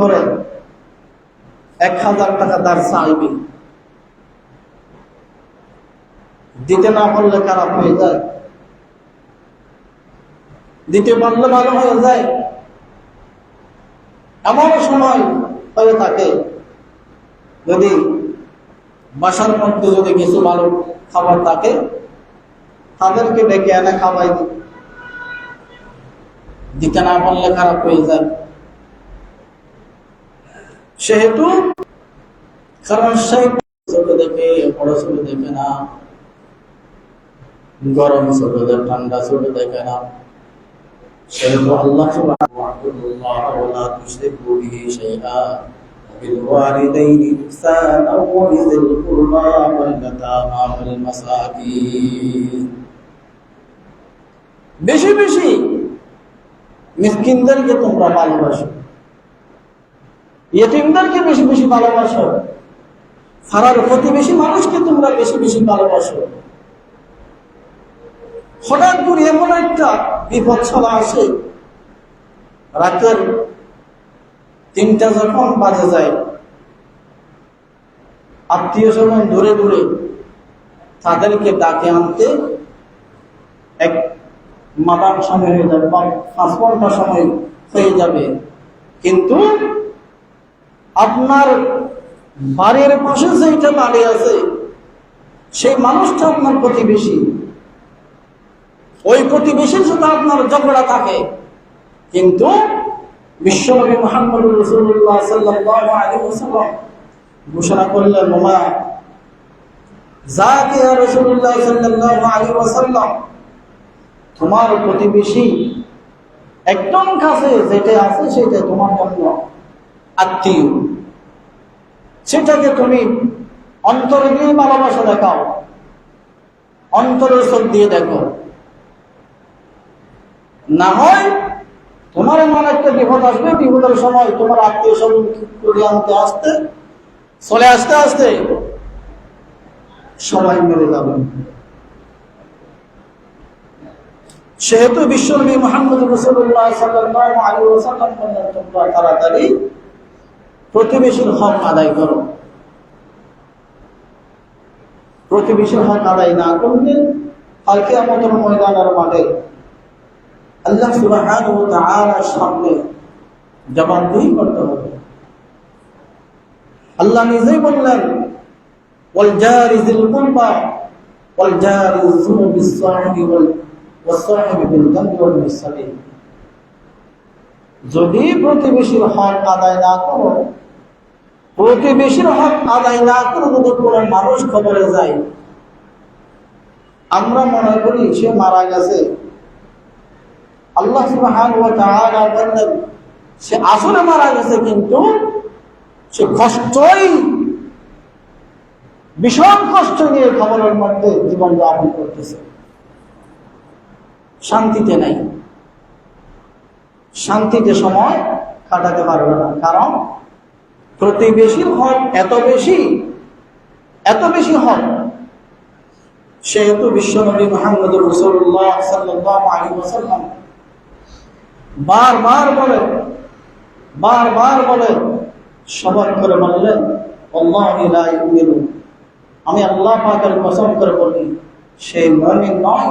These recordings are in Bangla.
করে এক হাজার টাকা তার দিতে না পারলে খারাপ হয়ে যায়। দিতে পারলে ভালো হয়ে যায়। এমন সময় হয়ে থাকে, যদি বাসার মধ্যে যদি কিছু ভালো খাবার থাকে, তাদেরকে ডেকে এনে খাওয়াই দিই। দিতে না পারলে খারাপ হয়ে যায় সেহেতু কারণ সেই চোখে দেখে বড় চোখে দেখে না গরম চোখে দেখে ঠান্ডা চোখে দেখে না সেহেতু আল্লাহ সুবহানাহুল্লাহ ওয়ালা তুশরিকু বিহি শাইআ وبالوالدين إحسانا وبذي القربى واليتامى والمساكين বেশি বেশি মিসকিনদেরকে তোমরা ভালোবাসো। ইয়েতিমদেরকে বেশি বেশি ভালোবাসো। ফারার প্রতিবেশী মানুষকে তোমরা বেশি বেশি ভালোবাসো। হঠাৎ করে এমন একটা বিপদ ছড়া আসে। রাতের তিনটা যখন বাজে যায়, আত্মীয় স্বজন দূরে দূরে তাদেরকে ডাকে আনতে এক মাদান সময় হয়ে যাবে, বা পাঁচ ঘণ্টা সময় হয়ে যাবে। কিন্তু আপনার বাড়ির পাশে যেটা দাঁড়িয়ে আছে, সেই মানুষটা আপনার প্রতিবেশী। ওই প্রতিবেশীর সাথে আপনার ঝগড়া থাকে। কিন্তু বিশ্বনবী মোহাম্মদ রসুল্লাহ ওয়াসাল্লাম ঘোষণা করলেন, ওমা, যাকে রসুল্লাহ সাল্লাল্লাহু আলাইহি ওয়াসাল্লাম তোমার প্রতিবেশী একদম কাছে যেটা আছে সেটা তোমার জন্য আত্মীয়। সেটাকে তুমি অন্তরে দিয়ে ভালোবাসা দেখাও। অন্তরের চোখ দিয়ে দেখো। না হয় তোমার এমন একটা বিপদ আসবে, বিপদের সময় তোমার আত্মীয় স্বজন করে আনতে আসতে, চলে আসতে আসতে সবাই মেরে যাবে। সেহেতু বিশ্বনবী মোহাম্মদ রসুল্লাহ তাড়াতাড়ি প্রতিবেশীর হক আদায় করো। প্রতিবেশীর হক আদায় না করলে কালকে আমাদের ময়দানের মাঠে আল্লাহ সুবহানাহু ওয়া তাআলার সামনে করতে হবে। আল্লাহ নিজেই বললেন, ওয়াল জারি যিল কুরবা, ওয়াল জারি যুনুবি ওয়াল যদি প্রতিবেশীর হক আদায় না করো, প্রতিবেশীর হক আদায় না করে যদি কোনো মানুষ খবরে যায়। আমরা মনে করি সে মারা গেছে। আল্লাহ সে আসলে মারা গেছে কিন্তু সে কষ্টই, ভীষণ কষ্ট নিয়ে খবরের মধ্যে জীবন যাপন করতেছে। শান্তিতে নাই। শান্তিতে সময় কাটাতে পারবে না। কারণ প্রতিবেশীর হক এত বেশি এত বেশি হক সেহেতু বিশ্বনবী মোহাম্মদ বলে, বারবার বলে সবার করে বললেন আমি আল্লাহ পাকের কসম করে বলি সেই মমিন নয়।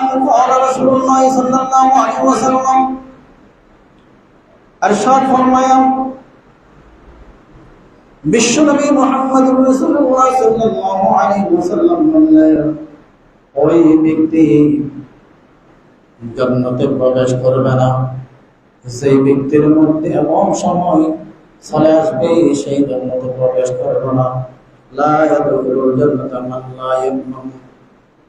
আনহু قال رسول الله صلى الله عليه وسلم ارشاد ফরমায়া বিশ্বনবী মুহাম্মদ রাসূলুল্লাহ সাল্লাল্লাহু আলাইহি ওয়াসাল্লাম বললেন ওই ব্যক্তি জান্নাতে প্রবেশ করবে না সেই ব্যক্তির মধ্যে এমন সময় চলে আসবে সেই জান্নাতে প্রবেশ করবে না লা ইয়াদখুলুল জান্নাতা মান লা ইয়ামান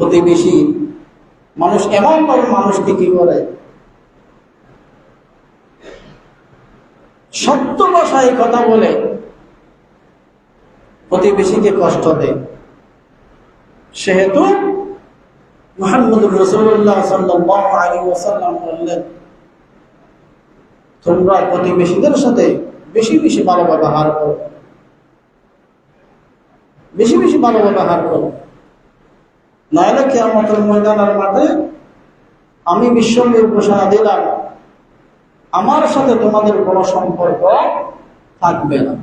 প্রতিবেশী মানুষ এমন ভাবে মানুষকে কি করে? সত্য ভাষায় কথা বলে প্রতিবেশীকে কষ্ট দেয়। সেহেতু মোহাম্মদ বললেন, তোমরা প্রতিবেশীদের সাথে বেশি বেশি ভালো ব্যবহার করো। বেশি বেশি ভালো ব্যবহার করো। নইলে কেয়ামতের ময়দানের মাঠে আমি বিশ্বমের ঘোষণা দিলাম, আমার সাথে তোমাদের কোনো সম্পর্ক থাকবে না।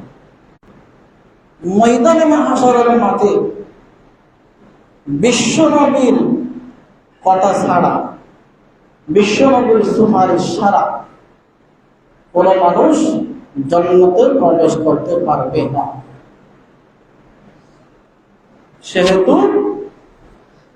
ময়দানে মহাসরের মাঠে বিশ্বনবীর কথা ছাড়া, বিশ্বনবীর সুপারিশ ছাড়া কোনো মানুষ জন্মতে প্রবেশ করতে পারবে না। সেহেতু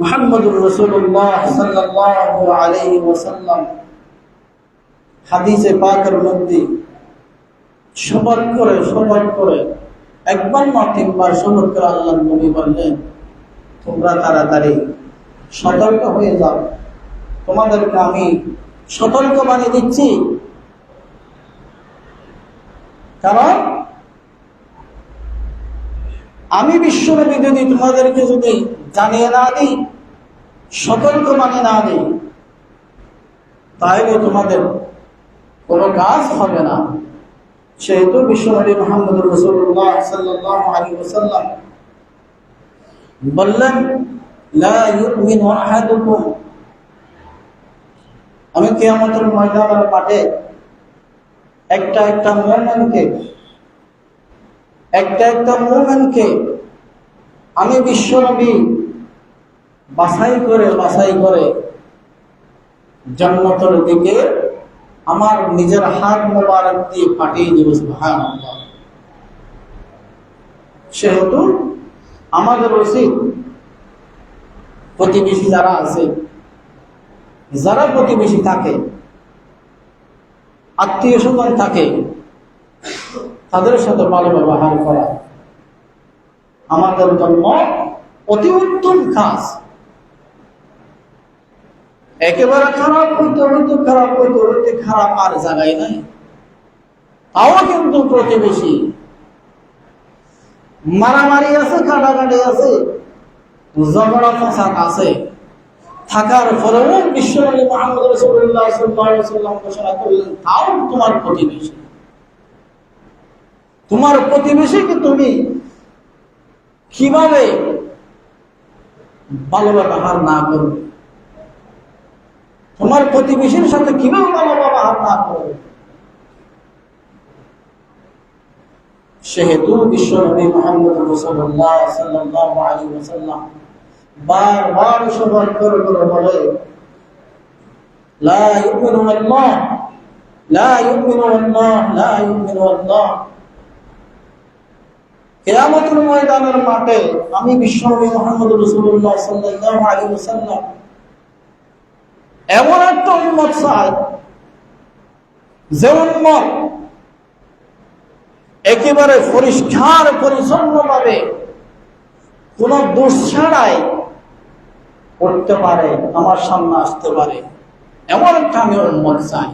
মোহাম্মদুর রসুল্লাহ সাল্লাল্লাহু আলাইহি ওয়াসাল্লাম। হাদিসে পাকের মধ্যে সবার করে সবার করে, একবার না তিনবার সবার করে আল্লাহ নবী বললেন, তোমরা তাড়াতাড়ি সতর্ক হয়ে যাও। তোমাদেরকে আমি সতর্ক বানিয়ে দিচ্ছি। কারণ আমি বিশ্বনবী যদি তোমাদেরকে যদি জানিয়ে না দিই, সতর্ক বানিয়ে না দিই, তাহলে তোমাদের কোনো কাজ হবে না। সেহেতু বিশ্বনবী মোহাম্মদ রসুল্লাহ সাল্লাহ আলী ওসাল্লাম বললেন আমি কেয়ামতের ময়দানের মাঠে একটা একটা মোমেনকে একটা একটা মোমেনকে আমি বিশ্বনবী বাছাই করে বাছাই করে জন্মতর দিকে আমার নিজের হাত মোবারক দিয়ে পাঠিয়ে দিব সেহেতু আমাদের উচিত প্রতিবেশী যারা আছে, যারা প্রতিবেশী থাকে, আত্মীয় স্বজন থাকে তাদের সাথে ভালো ব্যবহার করা। আমাদের জন্য অতি উত্তম কাজ। একেবারে খারাপ হইতে হইতে, খারাপ হইতে হইতে, খারাপ আর জায়গায় নাই। তাও কিন্তু প্রতিবেশী। মারামারি আছে, কাটাকাটি আছে, ঝগড়া ফাসাদ আছে। থাকার পরেও বিশ্বনবী মোহাম্মদ রসুল্লাহ ঘোষণা করলেন, তাও তোমার প্রতিবেশী। তোমার প্রতিবেশীকে তুমি কীভাবে ভালো ব্যবহার না করবে? তোমার প্রতিবেশীর সাথে কীভাবে ভালো ব্যবহার না করবে? সেহেতু বিশ্বনবী মোহাম্মদ রসুল্লাহ বারবার সবার করে করে বলে, লা ইউমিনু আল্লাহ লা ইউমিনু আল্লাহ লা ইউমিনু আল্লাহ কিয়ামতের ময়দানের মাঠে আমি বিশ্বনবী মুহাম্মদ রাসূলুল্লাহ সাল্লাল্লাহু আলাইহি ওয়াসাল্লাম, এমন একটা উম্মত চাই যে উম্মত একেবারে পরিষ্কার, পরিচ্ছন্নভাবে কোন দোষ ছাড়াই করতে পারে, আমার সামনে আসতে পারে, এমন একটা আমি উন্মত চাই।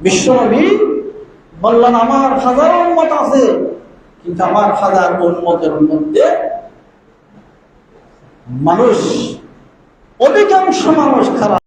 বিশ্বনবী বললেন আমার হাজার উন্মত আছে। কিন্তু আমার হাজার উন্মতের মধ্যে মানুষ অধিকাংশ মানুষ খারাপ।